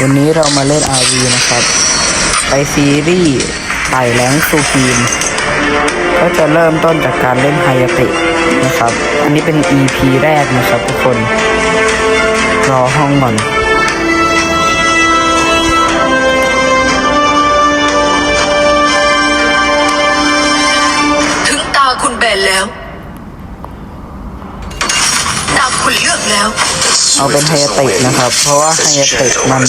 วันนี้เรามาเล่น RV นะครับ ไปซีรีส์ไต่แรงซูฟีนก็จะเริ่มต้นจากการเล่นไฮยาเตะนะครับ อันนี้เป็น EP แรกนะครับทุกคน รอห้องก่อน เอาเป็นไฮยาเตะนะครับ เพราะว่าไฮยาเตะมัน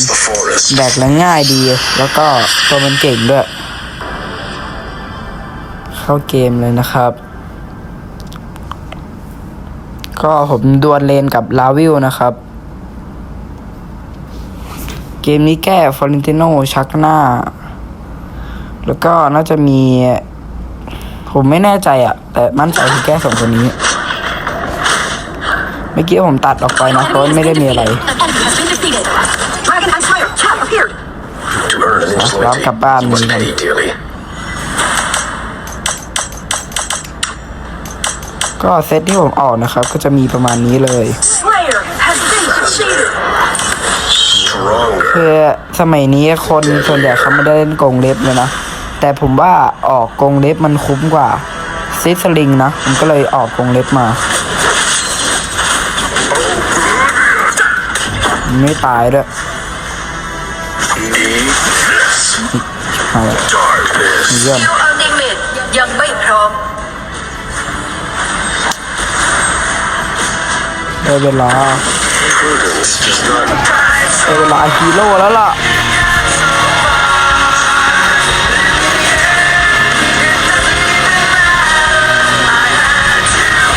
แบกแล้วง่ายดี แล้วก็ตัวมันเก่งด้วย เข้าเกมเลยนะครับ ก็ผมดวลเลนกับลาวิลนะครับ เกมนี้แก้ฟอรินติโนชักหน้า แล้วก็น่าจะมี ผมไม่แน่ใจอะแต่มั่นใจคือแก้สองคนนี้ เมื่อกี้ผมตัดออกไปนะเพราะไม่ได้มีอะไร Dragon Hunter Chat appeared To earn an Lắm intellect, cặp ba he must mình. pay dearly. ก็เซตที่ผมออกนะครับ ก็จะมีประมาณนี้เลย Slayer has been defeated คือ Stronger. สมัยนี้คนส่วนใหญ่เขาไม่ได้เล่นกรงเล็บเลยนะ แต่ผมว่าออกกรงเล็บมันคุ้มกว่าซิสลิงนะผมก็เลยออกกรงเล็บมา ไม่ตายด้วย Need เอาละ darkness. เยี่ยม Skill Ultimate ยังไม่พร้อมได้เวลา Prudence does not ได้เวลาฮีโร่แล้วล่ะ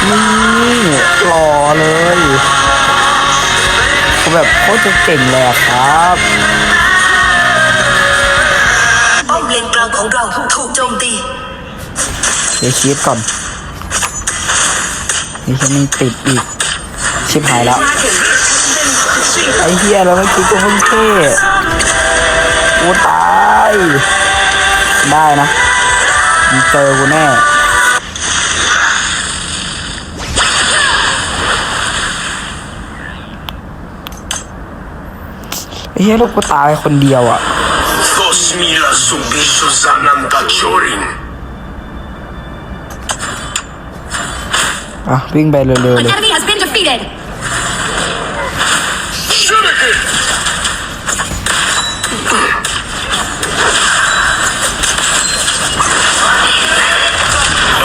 นี่หล่อเลย เขาแบบโคตรจะเก่งเลยอะครับป้อมเลนกลางของเราถูกโจมตีเดี๋ยวคิดก่อนนี่ฉันมันติดอีก ชิบหายแล้ว ไอ้เฮียแล้วเมื่อกี้กูเพิ่งเท่กูตาย ได้นะมึงเจอกูแน่ เฮียลูกกูตายคนเดียวอะ Thosmila Sumbisho Zananda Chorin. อะวิ่งไปเร็วๆเลย enemy has been defeated Shuriken!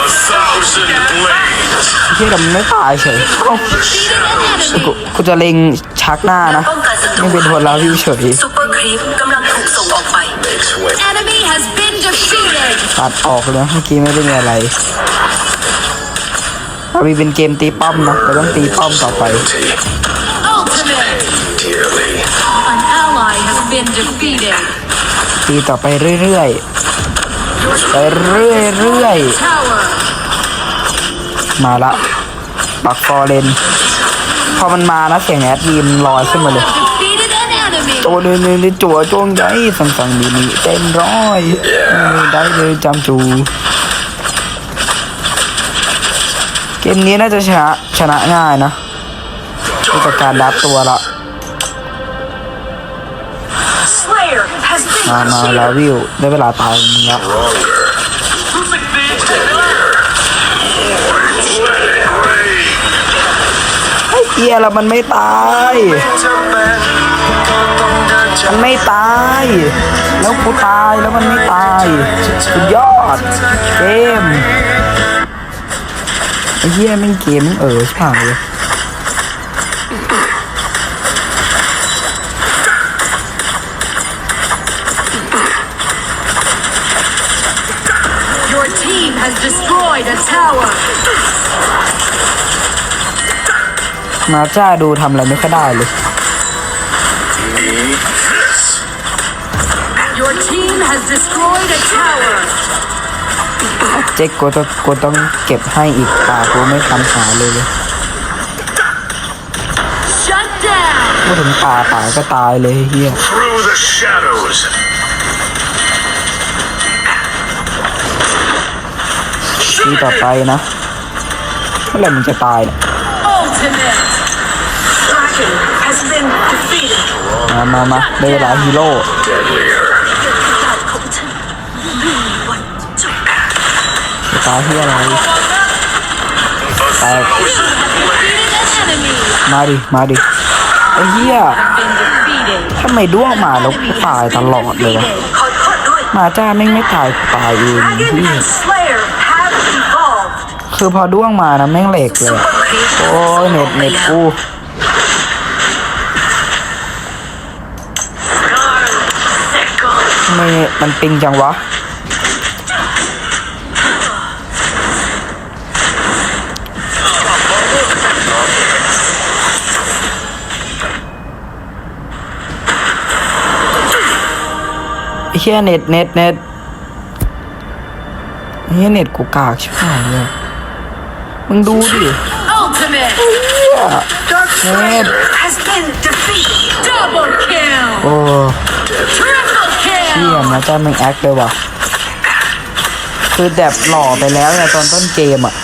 A thousand blades. เฮียแต่มันไม่ตายเฉยเอ้ากูกูจะเล็งชักหน้านะป้ องกันศัตรูไม่เป็นหัวเราวิวเฉยซูเปอร์ครีปกำลังถูกส่งออกไป Makes way. enemy has been defeated ตัดออกเลยเมื่อกี้ไม่ได้มีอะไรอาวีเป็นเกมตีป้อมนะเราต้องตีป้อมต่อไป Loyalty. ultimate Dearly. an ally has been defeated ตีต่อไปเรื่อยๆไปเรื่อย tower ๆมาละปักฟอร์เรนพอมันมานะเสียงแอดมีมลอยขึ้นมาเลย defeated an enemy โจเนเนเนจั่วจงใจสั่งสั่งดีนี่เต็มร้อยได้เลยจำจูเกมนี้น่าจะชนะชนะง่ายนะดูจากการดับตัวละมามาลาวิวได้เวลาตายมึงละ Stronger. Deadlier. ไอ้เกียแล้วมันไม่ตาย มันไม่ตาย แล้วกูตายแล้วมันไม่ตาย สุดยอด เกมไอ้เหี้ยแม่งเกมแม่งเออใช่เลย your team has destroyed a tower มาจ้าดูทำอะไรไม่ค่อยได้เลย Need this. Your team has destroyed a tower เจ๊กกูต้องกูต้องเก็บให้อีกตากูไม่ทันหาเลยเลย shut down พูดถึงตาตายก็ตายเลยเฮีย Through the shadows. ทีต่อไปนะเมื่อไหร่มึงจะตายเนี่ย ultimate dragon has been defeated มามามาได้เวลาฮีโร่ Deadlier. ตาที่อะไร A thousand blades. Enemy มาดิ มาดิไอ้เหี้ย been defeated. ทำไมด้วงมาแล้วกูตายตลอดเลยวะขอโทษด้วยหมาจ้าแม่งไม่ตายกูตายเอง Dragon พี่ and Slayer have evolved คือพอด้วงมานะแม่งเหล็กเลย Super Creep โอ้ยเน็ตเน็ตกูทำไมมันปิงจังวะ เฮียเน็ตเน็ตเน็ตไอ้เฮียเน็ตกูกากชิบหายเลยมึงดูดิ Ultimate เฮีย Dark Slayer Red. has been defeated double kill. โอ้ Triple เฮีย kill. นะจ้ามึงแอคเลยว่ะ คือแบบหล่อไปแล้วเนี่ยตอนต้นเกมอะ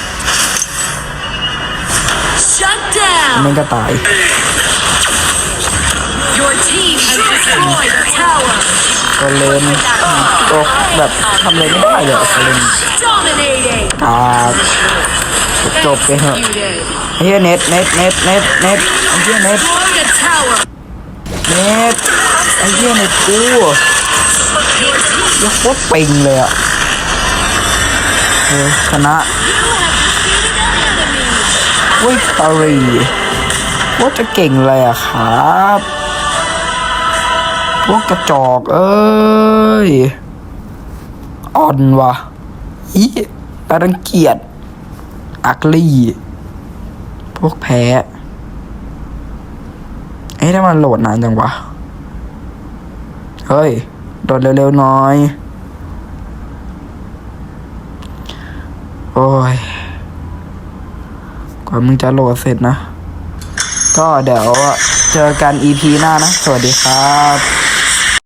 Shut down. มันก็ตาย Your team has destroyed a tower. ก็เลนก็แบบทำอะไรไม่ได้เลยก็เลน Dominating. ตากจบไปเถอะ Executed. ไอ้เฮียเน็ตเน็ตเน็ตเน็ตเน็ตไอ้เฮียเน็ต Destroyed a tower. เน็ตไอ้เฮียเน็ตกูยังโคตรปิงเลยอะเออชนะวิกตอรีว่าจะเก่งเลยอะครับ พวกกระจอกเอ้ย อ่อนวะอีตารังเกียจอักลี่ พวกแพ้เอ้ยถ้ามันโหลดนานจังวะ เฮ้ยโดดเร็วๆหน่อย โอ้ย กว่ามึงจะโหลดเสร็จนะ ก็เดี๋ยวเจอกัน EP หน้านะ สวัสดีครับ